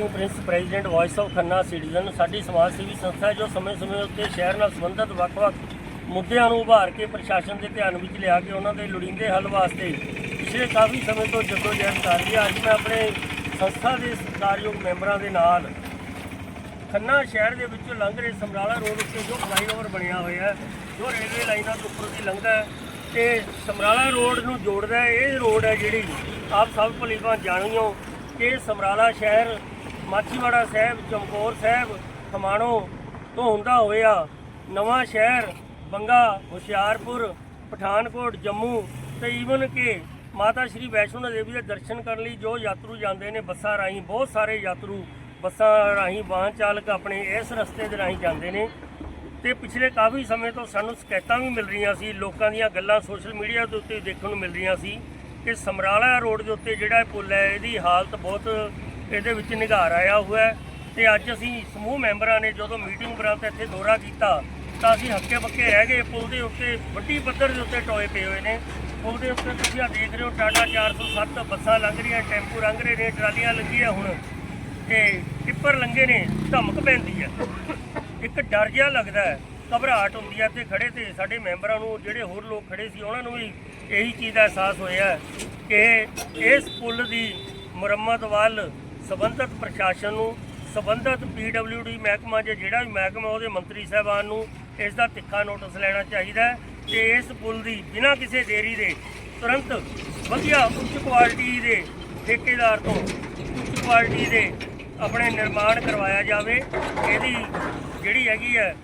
Singh Prince president Voice of Khanna Citizen ਸਾਡੀ ਸਮਾਜ ਸੇਵੀ ਸੰਸਥਾ ਹੈ ਜੋ ਸਮੇਂ-ਸਮੇਂ ਉੱਤੇ ਸ਼ਹਿਰ ਨਾਲ ਸੰਬੰਧਿਤ ਵੱਖ-ਵੱਖ ਮੁੱਦਿਆਂ ਨੂੰ ਉਭਾਰ ਕੇ ਪ੍ਰਸ਼ਾਸਨ ਦੇ ਧਿਆਨ ਵਿੱਚ ਲਿਆ ਕੇ ਉਹਨਾਂ ਦੇ ਲੋੜੀਂਦੇ ਹੱਲ ਵਾਸਤੇ ਪਿਛਲੇ ਕਾਫੀ ਸਮੇਂ ਤੋਂ ਜਦੋਜਹਿਦ ਕਰ ਰਹੀ ਹੈ। ਅੱਜ ਮੈਂ ਆਪਣੇ ਸੰਸਥਾ ਦੇ ਸਤਿਕਾਰਯੋਗ ਮੈਂਬਰਾਂ ਦੇ ਨਾਲ ਖੰਨਾ ਸ਼ਹਿਰ ਦੇ ਵਿੱਚੋਂ ਲੰਘ ਰਹੇ ਸਮਰਾਲਾ ਰੋਡ ਉੱਤੇ ਜੋ ਫਲਾਈਓਵਰ ਬਣਿਆ ਹੋਇਆ ਹੈ, ਜੋ ਰੇਲਵੇ ਲਾਈਨਾਂ ਤੋਂ ਉੱਪਰ ਦੀ ਲੰਘਦਾ ਹੈ ਤੇ ਸਮਰਾਲਾ ਰੋਡ ਨੂੰ ਜੋੜਦਾ ਹੈ। ਇਹ ਰੋਡ ਹੈ ਜਿਹੜੀ ਆਪ ਸਭ ਭਲੀਵਾਂ ਜਾਣੀਓ ਕਿ ਸਮਰਾਲਾ ਸ਼ਹਿਰ ਮਾਛੀਵਾੜਾ ਸਾਹਿਬ, ਚਮਕੌਰ ਸਾਹਿਬ, ਖਮਾਣੋ ਤੋਂ ਹੁੰਦਾ ਹੋਇਆ ਨਵਾਂ ਸ਼ਹਿਰ, ਬੰਗਾ, ਹੁਸ਼ਿਆਰਪੁਰ, ਪਠਾਨਕੋਟ, ਜੰਮੂ ਤੇ ਈਵਨ ਕਿ ਮਾਤਾ ਸ਼੍ਰੀ ਵੈਸ਼ਨੋ ਦੇਵੀ ਦੇ ਦਰਸ਼ਨ ਕਰਨ ਲਈ ਜੋ ਯਾਤਰੂ ਜਾਂਦੇ ਨੇ ਬੱਸਾਂ ਰਾਹੀਂ, ਬਹੁਤ ਸਾਰੇ ਯਾਤਰੂ ਬੱਸਾਂ ਰਾਹੀਂ, ਵਾਹਨ ਚਾਲਕ ਆਪਣੇ ਇਸ ਰਸਤੇ ਦੇ ਰਾਹੀਂ ਜਾਂਦੇ ਨੇ। ਤੇ ਪਿਛਲੇ ਕਾਫੀ ਸਮੇਂ ਤੋਂ ਸਾਨੂੰ ਸ਼ਿਕਾਇਤਾਂ ਵੀ ਮਿਲ ਰਹੀਆਂ ਸੀ, ਲੋਕਾਂ ਦੀਆਂ ਗੱਲਾਂ ਸੋਸ਼ਲ ਮੀਡੀਆ ਦੇ ਉੱਤੇ ਦੇਖਣ ਨੂੰ ਮਿਲ ਰਹੀਆਂ ਸੀ ਕਿ ਸਮਰਾਲਾ ਰੋਡ ਦੇ ਉੱਤੇ ਜਿਹੜਾ ਇਹ ਪੁਲ ਹੈ, ਇਹਦੀ ਹਾਲਤ ਬਹੁਤ ਇਹਦੇ ਵਿੱਚ ਨਿਗਾਰ ਆਇਆ ਹੋਇਆ ਹੈ। ਤੇ ਅੱਜ ਅਸੀਂ ਸਮੂਹ ਮੈਂਬਰਾਂ ਨੇ ਜਦੋਂ ਮੀਟਿੰਗ ਉਪਰੰਤ ਇੱਥੇ ਦੌਰਾ ਕੀਤਾ, ਤਾਂ ਅਸੀਂ ਹੱਕੇ ਬੱਕੇ ਰਹਿ ਗਏ। ਪੁਲ ਦੇ ਉੱਤੇ ਵੱਡੀ ਪੱਧਰ ਦੇ ਉੱਤੇ ਟੋਏ ਪਏ ਹੋਏ ਨੇ। ਪੁਲ ਦੇ ਉੱਤੇ ਤੁਸੀਂ ਆ ਦੇਖ ਰਹੇ ਹੋ ਟਾਟਾ 407 ਬੱਸਾਂ ਲੰਘ ਰਹੀਆਂ, ਟੈਂਪੂ ਲੰਘ ਰਹੇ ਨੇ, ਟਰਾਲੀਆਂ ਲੱਗੀਆਂ ਹੁਣ। ਤੇ ਟਿੱਪਰ ਲੰਘੇ ਨੇ, ਧਮਕ ਪੈਂਦੀ ਹੈ। ਇੱਕ ਡਰ ਜਿਹਾ ਲੱਗਦਾ ਹੈ, ਘਬਰਾਹਟ ਹੁੰਦੀ ਹੈ ਤੇ ਖੜੇ ਤੇ। ਸਾਡੇ ਮੈਂਬਰਾਂ ਨੂੰ, ਜਿਹੜੇ ਹੋਰ ਲੋਕ ਖੜੇ ਸੀ, ਉਹਨਾਂ ਨੂੰ ਵੀ ਇਹੀ ਚੀਜ਼ ਦਾ ਅਹਿਸਾਸ ਹੋਇਆ ਕਿ ਇਸ ਪੁਲ ਦੀ ਮੁਰੰਮਤ ਵੱਲ ਸਬੰਧਤ ਪ੍ਰਸ਼ਾਸਨ ਨੂੰ, ਸਬੰਧਤ ਪੀਡਬਲਯੂਡੀ ਮਹਿਕਮਾ ਜੇ ਜਿਹੜਾ ਵੀ ਮਹਿਕਮਾ ਉਹਦੇ ਮੰਤਰੀ ਸਾਹਿਬਾਨ ਨੂੰ ਇਸ ਦਾ ਤਿੱਖਾ ਨੋਟਿਸ ਲੈਣਾ ਚਾਹੀਦਾ ਹੈ ਤੇ ਇਸ ਪੁਲ ਦੀ ਬਿਨਾਂ ਕਿਸੇ ਦੇਰੀ ਦੇ ਤੁਰੰਤ ਵਧੀਆ ਉੱਚ ਕੁਆਲਿਟੀ ਦੇ ਠੇਕੇਦਾਰ ਤੋਂ ਉੱਚ ਕੁਆਲਿਟੀ ਦੇ ਆਪਣੇ ਨਿਰਮਾਣ ਕਰਵਾਇਆ ਜਾਵੇ, ਇਹਦੀ ਜਿਹੜੀ ਹੈਗੀ ਹੈ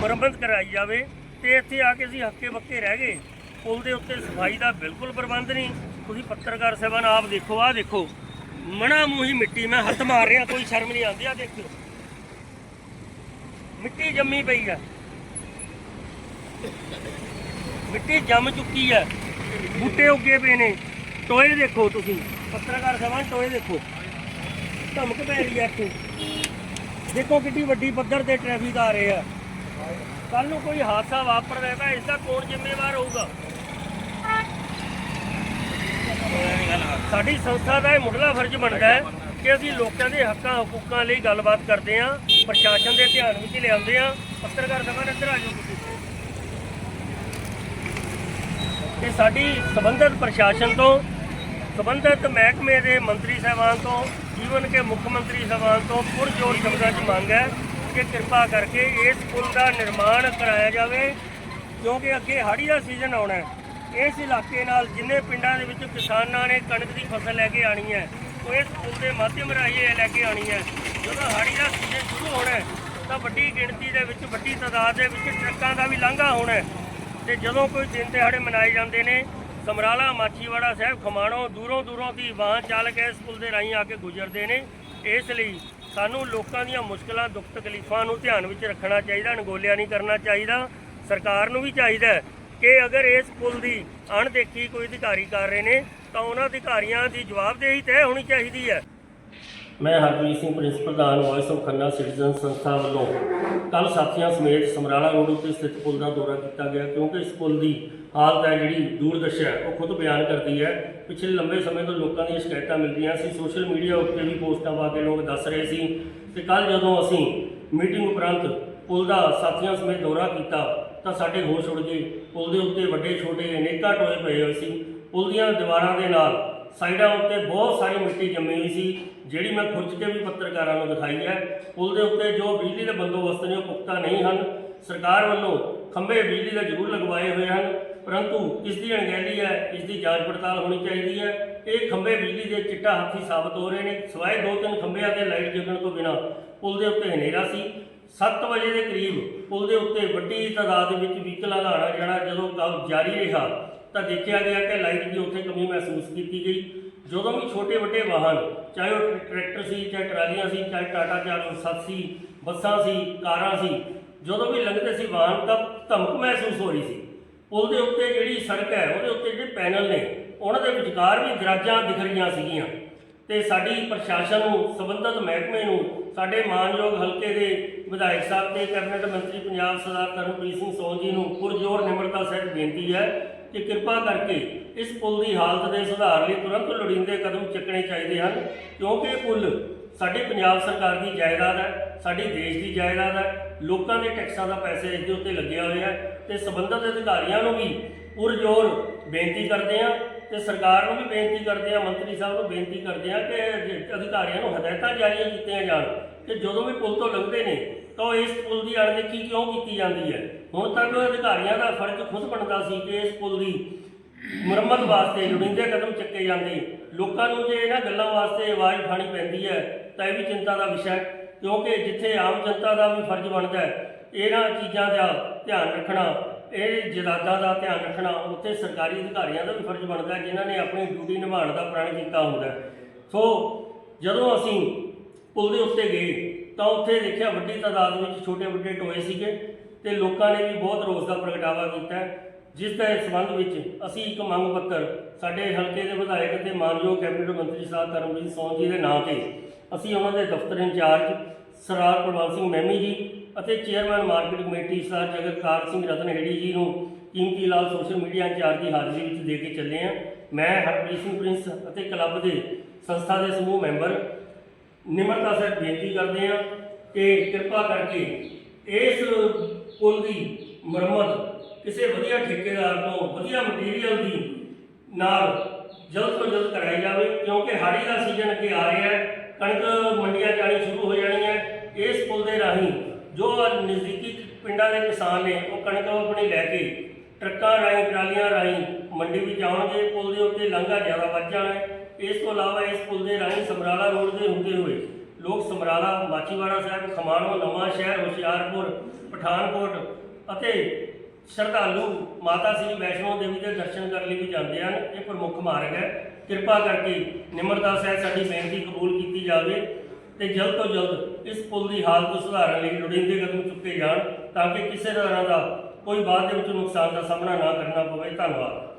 ਮੁਰੰਮਤ ਕਰਾਈ ਜਾਵੇ ਤੇ ਇੱਥੇ ਆ ਕੇ ਅਸੀਂ ਹੱਕੇ ਬੱਕੇ ਰਹਿ ਗਏ। ਪੁਲ ਦੇ ਉੱਤੇ ਸਫ਼ਾਈ ਦਾ ਬਿਲਕੁਲ ਪ੍ਰਬੰਧ ਨਹੀਂ। ਤੁਸੀਂ ਪੱਤਰਕਾਰ ਸਾਹਿਬਾਨ ਆਪ ਦੇਖੋ, ਆਹ ਦੇਖੋ। ਮਣਾ ਮੂੰਹੀ ਮਿੱਟੀ, ਮੈਂ ਹੱਥ ਮਾਰ ਰਿਹਾ, ਕੋਈ ਸ਼ਰਮ ਨਹੀਂ ਆਉਂਦੀ ਆ ਦੇਖਿਓ। ਮਿੱਟੀ ਜੰਮੀ ਪਈ ਆ ਮਿੱਟੀ ਜੰਮ ਚੁੱਕੀ ਹੈ। ਬੂਟੇ ਉੱਗੇ ਪਏ ਨੇ। ਟੋਏ ਦੇਖੋ ਤੁਸੀਂ। ਪੱਤਰਕਾਰ ਸਾਹਿਬਾਨ ਟੋਏ ਦੇਖੋ। ਧਮਕ ਪੈ ਰਹੀ ਹੈ ਇੱਥੇ। ਦੇਖੋ ਕਿੰਨੀ ਵੱਡੀ ਪੱਧਰ ਤੇ ਟ੍ਰੈਫਿਕ ਆ ਰਹੇ ਆ। ਕੱਲ ਨੂੰ ਕੋਈ ਹਾਦਸਾ ਵਾਪਰਦਾ ਹੈ ਤਾਂ ਇਸ ਦਾ ਕੌਣ ਜ਼ਿੰਮੇਵਾਰ ਹੋਊਗਾ? ਸਾਡੀ ਸੰਸਥਾ ਦਾ ਇਹ ਮੁੱਢਲਾ ਫਰਜ਼ ਬਣਦਾ ਹੈ ਕਿ ਅਸੀਂ ਲੋਕਾਂ ਦੇ ਹੱਕਾਂ, ਹਕੂਕਾਂ ਲਈ ਗੱਲਬਾਤ ਕਰਦੇ ਹਾਂ, ਪ੍ਰਸ਼ਾਸਨ ਦੇ ਧਿਆਨ ਵਿੱਚ ਲਿਆਉਂਦੇ ਹਾਂ, ਪੱਤਰਕਾਰ ਸਭਾ ਇੱਧਰ ਆ ਜਾਓ ਤੁਸੀਂ। ਤੇ ਸਾਡੀ ਸੰਬੰਧਿਤ ਪ੍ਰਸ਼ਾਸਨ ਤੋਂ, ਸੰਬੰਧਿਤ ਮਹਿਕਮੇ ਦੇ ਮੰਤਰੀ ਸਾਹਿਬਾਨ ਤੋਂ ਈਵਨ ਕਿ ਮੁੱਖ ਮੰਤਰੀ ਸਾਹਿਬਾਨ ਤੋਂ ਪੁਰਜੋਰ ਸ਼ਬਦਾਂ 'ਚ ਮੰਗ ਹੈ ਕਿ ਕਿਰਪਾ ਕਰਕੇ ਇਸ ਪੁਲ ਦਾ ਨਿਰਮਾਣ ਕਰਾਇਆ ਜਾਵੇ, ਕਿਉਂਕਿ ਅੱਗੇ ਹਾੜੀ ਦਾ ਸੀਜ਼ਨ ਆਉਣਾ ਹੈ। ਇਸ ਇਲਾਕੇ ਨਾਲ ਜਿੰਨੇ ਪਿੰਡਾਂ ਦੇ ਵਿੱਚ ਕਿਸਾਨਾਂ ਨੇ ਕਣਕ ਦੀ ਫਸਲ ਲੈ ਕੇ ਆਣੀ ਹੈ, ਉਹ ਇਸ ਪੁਲ ਦੇ ਮਾਧਿਅਮ ਰਾਹੀਂ ਇਹ ਲੈ ਕੇ ਆਣੀ ਹੈ। ਜਦੋਂ ਹਾੜੀ ਦਾ ਸੀਜ਼ਨ ਸ਼ੁਰੂ ਹੋਣਾ ਤਾਂ ਵੱਡੀ ਗਿਣਤੀ ਦੇ ਵਿੱਚ, ਵੱਡੀ ਤਾਦਾਦ ਦੇ ਵਿੱਚ ਟਰੱਕਾਂ ਦਾ ਵੀ ਲਾਂਘਾ ਹੋਣਾ ਹੈ। ਤੇ ਜਦੋਂ ਕੋਈ ਦਿਨ ਦਿਹਾੜੇ ਮਨਾਏ ਜਾਂਦੇ ਨੇ, ਸਮਰਾਲਾ, ਮਾਛੀਵਾੜਾ ਸਾਹਿਬ ਖਮਾਣੋ ਦੂਰੋਂ ਦੂਰੋਂ ਦੀ ਵਾਹਨ ਚਾਲਕ ਇਸ ਪੁਲ ਦੇ ਰਾਹੀਂ ਆ ਕੇ ਗੁਜ਼ਰਦੇ ਨੇ। ਇਸ ਲਈ ਸਾਨੂੰ ਲੋਕਾਂ ਦੀਆਂ ਮੁਸ਼ਕਲਾਂ, ਦੁੱਖ ਤਕਲੀਫਾਂ ਨੂੰ ਧਿਆਨ ਵਿੱਚ ਰੱਖਣਾ ਚਾਹੀਦਾ, ਅਣਗੋਲਿਆ ਨਹੀਂ ਕਰਨਾ ਚਾਹੀਦਾ। ਸਰਕਾਰ ਨੂੰ ਵੀ ਚਾਹੀਦਾ ਕਿ ਅਗਰ ਇਸ ਪੁਲ ਦੀ ਅਣਦੇਖੀ ਕੋਈ ਅਧਿਕਾਰੀ ਕਰ ਰਹੇ ਨੇ, ਤਾਂ ਉਹਨਾਂ ਅਧਿਕਾਰੀਆਂ ਦੀ ਜਵਾਬਦੇਹੀ ਤੈਅ ਹੋਣੀ ਚਾਹੀਦੀ ਹੈ। ਮੈਂ ਹਰਪ੍ਰੀਤ ਸਿੰਘ ਪ੍ਰਿੰਸ ਪ੍ਰਧਾਨ ਵਾਇਸ ਆਫ ਖੰਨਾ ਸਿਟੀਜ਼ਨ ਸੰਸਥਾ ਵੱਲੋਂ। ਕੱਲ ਸਾਥੀਆਂ ਸਮੇਤ ਸਮਰਾਲਾ ਰੋਡ ਉੱਤੇ ਸਥਿਤ ਪੁਲ ਦਾ ਦੌਰਾ ਕੀਤਾ ਗਿਆ, ਕਿਉਂਕਿ ਇਸ ਪੁਲ ਦੀ ਹਾਲਤ ਹੈ ਜਿਹੜੀ ਦੂਰਦਰਸ਼ਾ ਹੈ, ਉਹ ਖੁਦ ਬਿਆਨ ਕਰਦੀ ਹੈ। ਪਿਛਲੇ ਲੰਬੇ ਸਮੇਂ ਤੋਂ ਲੋਕਾਂ ਦੀਆਂ ਸ਼ਿਕਾਇਤਾਂ ਮਿਲਦੀਆਂ ਸੀ। ਸੋਸ਼ਲ ਮੀਡੀਆ ਉੱਤੇ ਵੀ ਪੋਸਟਾਂ ਪਾ ਕੇ ਲੋਕ ਦੱਸ ਰਹੇ ਸੀ। ਤੇ ਕੱਲ ਜਦੋਂ ਅਸੀਂ ਮੀਟਿੰਗ ਉਪਰੰਤ ਪੁਲ ਦਾ ਸਾਥੀਆਂ ਸਮੇਤ ਦੌਰਾ ਕੀਤਾ ਤਾਂ ਸਾਡੇ ਹੋਸ਼ ਉੜ ਗਏ ਪੁਲ ਦੇ ਉੱਤੇ ਵੱਡੇ ਛੋਟੇ ਅਨੇਕਾਂ ਟੋਏ ਪਏ ਹੋਏ ਸੀ। ਪੁਲ ਦੀਆਂ ਦੀਵਾਰਾਂ ਦੇ ਨਾਲ ਸਾਈਡਾਂ ਉੱਤੇ ਬਹੁਤ ਸਾਰੀ ਮਿੱਟੀ ਜੰਮੀ ਹੋਈ ਸੀ, ਜਿਹੜੀ ਮੈਂ ਖੁਰਚ ਕੇ ਵੀ ਪੱਤਰਕਾਰਾਂ ਨੂੰ ਦਿਖਾਈ ਹੈ। ਪੁਲ ਦੇ ਉੱਤੇ ਜੋ ਬਿਜਲੀ ਦੇ ਬੰਦੋਬਸਤ ਨੇ ਉਹ ਪੁਖਤਾ ਨਹੀਂ ਹਨ। ਸਰਕਾਰ ਵੱਲੋਂ ਖੰਭੇ ਬਿਜਲੀ ਦੇ ਜ਼ਰੂਰ ਲਗਵਾਏ ਹੋਏ ਹਨ, ਪਰੰਤੂ ਇਸ ਦੀ ਅਣਗਹਿਲੀ ਹੈ, ਇਸ ਦੀ ਜਾਂਚ ਪੜਤਾਲ ਹੋਣੀ ਚਾਹੀਦੀ ਹੈ। ਇਹ ਖੰਭੇ ਬਿਜਲੀ ਦੇ ਚਿੱਟਾ ਹੱਥੀ ਸਾਬਤ ਹੋ ਰਹੇ ਨੇ। ਸਵਾਏ ਦੋ ਤਿੰਨ ਖੰਭਿਆਂ ਤੇ ਲਾਈਟ ਜਗਣ ਤੋਂ ਬਿਨਾ ਪੁਲ ਦੇ ਉੱਤੇ ਹਨੇਰਾ ਸੀ। 7 ਵਜੇ ਦੇ ਕਰੀਬ ਪੁਲ ਦੇ ਉੱਤੇ ਵੱਡੀ ਤਾਦਾਦ ਵਿੱਚ ਵਹੀਕਲਾਂ ਦਾ ਆਣਾ ਜਾਣਾ ਜਦੋਂ ਕੰਮ ਜਾਰੀ ਰਿਹਾ ਤਾਂ ਦੇਖਿਆ ਗਿਆ ਕਿ ਲਾਈਟ ਦੀ ਉੱਥੇ ਕਮੀ ਮਹਿਸੂਸ ਕੀਤੀ ਗਈ। ਜਦੋਂ ਵੀ ਛੋਟੇ ਵੱਡੇ ਵਾਹਨ, ਚਾਹੇ ਉਹ ਟਰੈਕਟਰ ਸੀ, ਚਾਹੇ ਟਰਾਲੀਆਂ ਸੀ, ਚਾਹੇ ਟਾਟਾ 407 ਸੀ, ਬੱਸਾਂ ਸੀ, ਕਾਰਾਂ ਸੀ, ਜਦੋਂ ਵੀ ਲੰਘਦੇ ਸੀ ਵਾਹਨ ਤਾਂ ਧਮਕ ਮਹਿਸੂਸ ਹੋ ਰਹੀ ਸੀ। ਪੁਲ ਦੇ ਉੱਤੇ ਜਿਹੜੀ ਸੜਕ ਹੈ, ਉਹਦੇ ਉੱਤੇ ਜਿਹੜੇ ਪੈਨਲ ਨੇ, ਉਹਨਾਂ ਦੇ ਵਿਚਕਾਰ ਵੀ ਦਰਾਜ਼ਾਂ ਦਿਖ ਰਹੀਆਂ ਸੀਗੀਆਂ ਤੇ ਸਾਡੀ ਪ੍ਰਸ਼ਾਸਨ ਨੂੰ, ਸੰਬੰਧਿਤ ਮਹਿਕਮੇ ਨੂੰ ਸਾਡੇ ਮਾਨਯੋਗ ਹਲਕੇ ਦੇ ਵਿਧਾਇਕ ਸਾਹਿਬ ਤੇ ਕੈਬਨਿਟ ਮੰਤਰੀ ਪੰਜਾਬ ਸਰਦਾਰ ਤਰਨਪ੍ਰੀਤ ਸਿੰਘ ਸੋਹ ਜੀ ਨੂੰ ਪੁਰਜੋਰ ਨਿਮਰਤਾ ਸਹਿਤ ਬੇਨਤੀ ਹੈ ਕਿ ਕਿਰਪਾ ਕਰਕੇ ਇਸ ਪੁਲ ਦੀ ਹਾਲਤ ਦੇ ਸੁਧਾਰ ਲਈ ਤੁਰੰਤ ਲੋੜੀਂਦੇ ਕਦਮ ਚੱਕਣੇ ਚਾਹੀਦੇ ਹਨ, ਕਿਉਂਕਿ ਇਹ ਪੁਲ ਸਾਡੀ ਪੰਜਾਬ ਸਰਕਾਰ ਦੀ ਜਾਇਦਾਦ ਹੈ, ਸਾਡੀ ਦੇਸ਼ ਦੀ ਜਾਇਦਾਦ ਹੈ, ਲੋਕਾਂ ਦੇ ਟੈਕਸਾਂ ਦਾ ਪੈਸੇ ਇਸ ਦੇ ਉੱਤੇ ਲੱਗਿਆ ਹੋਇਆ ਹੈ ਤੇ ਸੰਬੰਧਿਤ ਅਧਿਕਾਰੀਆਂ ਨੂੰ ਵੀ ਪੁਰਜ਼ੋਰ ਬੇਨਤੀ ਕਰਦੇ ਆ ਤੇ ਸਰਕਾਰ ਨੂੰ ਵੀ ਬੇਨਤੀ ਕਰਦੇ ਆ ਮੰਤਰੀ ਸਾਹਿਬ ਨੂੰ ਬੇਨਤੀ ਕਰਦੇ ਆ ਕਿ ਅਧਿ- ਅਧਿਕਾਰੀਆਂ ਨੂੰ ਹਦਾਇਤਾਂ ਜਾਰੀ ਕੀਤੀਆਂ ਜਾਣ ਕਿ ਜਦੋਂ ਵੀ ਪੁਲ ਤੋਂ ਲੰਘਦੇ ਨੇ ਤਾਂ ਉਹ ਇਸ ਪੁਲ ਦੀ ਅਣਦੇਖੀ ਕਿਉਂ ਕੀਤੀ ਜਾਂਦੀ ਹੈ। ਹੁਣ ਤੱਕ ਅਧਿਕਾਰੀਆਂ ਦਾ ਫਰਜ਼ ਖੁਦ ਬਣਦਾ ਸੀ ਕਿ ਇਸ ਪੁਲ ਦੀ ਮੁਰੰਮਤ ਵਾਸਤੇ ਲੋੜੀਂਦੇ ਕਦਮ ਚੱਕੇ ਜਾਂਦੇ। ਲੋਕਾਂ ਨੂੰ ਜੇ ਇਹਨਾਂ ਗੱਲਾਂ ਵਾਸਤੇ ਆਵਾਜ਼ ਉਠਾਣੀ ਪੈਂਦੀ ਹੈ ਤਾਂ ਇਹ ਵੀ ਚਿੰਤਾ ਦਾ ਵਿਸ਼ਾ ਹੈ, ਕਿਉਂਕਿ ਜਿੱਥੇ ਆਮ ਜਨਤਾ ਦਾ ਵੀ ਫਰਜ਼ ਬਣਦਾ ਹੈ, ਇਹਨਾਂ ਚੀਜ਼ਾਂ ਦਾ ਧਿਆਨ ਰੱਖਣਾ, ਇਹ ਜਦਾਦਾਂ ਦਾ ਧਿਆਨ ਰੱਖਣਾ, ਉੱਥੇ ਸਰਕਾਰੀ ਅਧਿਕਾਰੀਆਂ ਦਾ ਵੀ ਫਰਜ਼ ਬਣਦਾ ਹੈ, ਜਿਨ੍ਹਾਂ ਨੇ ਆਪਣੀ ਡਿਊਟੀ ਨਿਭਾਉਣ ਦਾ ਪ੍ਰਣ ਕੀਤਾ ਹੁੰਦਾ ਸੋ, ਜਦੋਂ ਅਸੀਂ ਪੁਲ ਦੇ ਉੱਤੇ ਗਏ, ਤਾਂ ਉੱਥੇ ਦੇਖਿਆ ਵੱਡੀ ਤਾਦਾਦ ਵਿੱਚ ਛੋਟੇ ਵੱਡੇ ਟੋਏ ਸੀਗੇ, ਤੇ ਲੋਕਾਂ ਨੇ ਵੀ ਬਹੁਤ ਰੋਸ ਦਾ ਪ੍ਰਗਟਾਵਾ ਕੀਤਾ ਜਿਸ ਦੇ ਸੰਬੰਧ ਵਿੱਚ ਅਸੀਂ ਇੱਕ ਮੰਗ ਪੱਤਰ ਸਾਡੇ ਹਲਕੇ ਦੇ ਵਿਧਾਇਕ ਅਤੇ ਮਾਨਯੋਗ ਕੈਬਨਿਟ ਮੰਤਰੀ ਸਾਹਿਬ ਧਰਮਜੀਤ ਸੋਨ ਜੀ ਦੇ ਨਾਂ ਤੇ ਅਸੀਂ ਉਹਨਾਂ ਦੇ ਦਫ਼ਤਰ ਇੰਚਾਰਜ ਸਰਦਾਰ ਕੁਲਵੰਤ ਸਿੰਘ ਮਹਿਮੀ ਜੀ ਅਤੇ chairman market committee Sardar Jagatkar Singh Ratanheri ji ਨੂੰ Kimti Lal social media incharge ਦੀ ਹਾਜ਼ਰੀ ਵਿੱਚ ਦੇ ਕੇ ਚੱਲੇ ਹਾਂ। ਮੈਂ ਹਰਪ੍ਰੀਤ ਸਿੰਘ ਪ੍ਰਿੰਸ ਅਤੇ ਕਲੱਬ ਦੇ ਸੰਸਥਾ ਦੇ ਸਮੂਹ ਮੈਂਬਰ ਨਿਮਰਤਾ ਸਹਿਤ ਬੇਨਤੀ ਕਰਦੇ ਹਾਂ ਕਿ ਕਿਰਪਾ ਕਰਕੇ ਇਸ ਪੁਲ ਦੀ ਮੁਰੰਮਤ ਕਿਸੇ ਵਧੀਆ ਠੇਕੇਦਾਰ ਤੋਂ ਵਧੀਆ ਮਟੀਰੀਅਲ ਦੀ ਨਾਲ ਜਲਦ ਤੋਂ ਜਲਦ ਕਰਾਈ ਜਾਵੇ, ਕਿਉਂਕਿ ਹਾੜੀ ਦਾ ਸੀਜ਼ਨ ਅੱਗੇ ਆ ਰਿਹਾ ਹੈ, ਕਣਕ ਮੰਡੀਆਂ ਜਾਣੀ ਸ਼ੁਰੂ ਹੋ ਜਾਣੀ ਹੈ। ਇਸ ਪੁਲ ਦੇ ਰਾਹੀਂ ਜੋ ਅੱਜ ਨਜ਼ਦੀਕੀ ਪਿੰਡਾਂ ਦੇ ਕਿਸਾਨ ਨੇ, ਉਹ ਕਣਕ ਆਪਣੀ ਲੈ ਕੇ ਟਰੱਕਾਂ ਰਾਹੀਂ, ਟਰਾਲੀਆਂ ਰਾਹੀਂ ਮੰਡੀ ਵਿੱਚ ਆਉਣਗੇ। ਪੁਲ ਦੇ ਉੱਤੇ ਲਾਂਘਾ ਜ਼ਿਆਦਾ ਵੱਧ ਜਾਣਾ ਇਸ ਤੋਂ ਇਲਾਵਾ ਇਸ ਪੁਲ ਦੇ ਰਾਹੀਂ ਸਮਰਾਲਾ ਰੋਡ ਦੇ ਹੁੰਦੇ ਹੋਏ ਲੋਕ ਸਮਰਾਲਾ, ਮਾਚੀਵਾੜਾ ਸਾਹਿਬ, ਖਮਾਣੋ, ਨਵਾਂ ਸ਼ਹਿਰ, ਹੁਸ਼ਿਆਰਪੁਰ, ਪਠਾਨਕੋਟ ਅਤੇ ਸ਼ਰਧਾਲੂ ਮਾਤਾ ਸ੍ਰੀ ਵੈਸ਼ਨੋ ਦੇਵੀ ਦੇ ਦਰਸ਼ਨ ਕਰਨ ਲਈ ਵੀ ਜਾਂਦੇ ਹਨ। ਇਹ ਪ੍ਰਮੁੱਖ ਮਾਰਗ ਹੈ। ਕਿਰਪਾ ਕਰਕੇ ਨਿਮਰਤਾ ਸਹਿਤ ਸਾਡੀ ਬੇਨਤੀ ਕਬੂਲ ਕੀਤੀ ਜਾਵੇ ਤੇ ਜਲਦ ਤੋਂ ਜਲਦ ਇਸ ਪੁਲ ਦੀ ਹਾਲਤ ਸੁਧਾਰਨ ਲਈ ਲੋੜੀਂਦੇ ਕਦਮ ਚੁੱਕੇ ਜਾਣ ਤਾਂ ਕਿ ਕਿਸੇ ਤਰ੍ਹਾਂ ਦਾ ਕੋਈ ਬਾਅਦ ਦੇ ਵਿੱਚ ਨੁਕਸਾਨ ਦਾ ਸਾਹਮਣਾ ਨਾ ਕਰਨਾ ਪਵੇ। ਧੰਨਵਾਦ।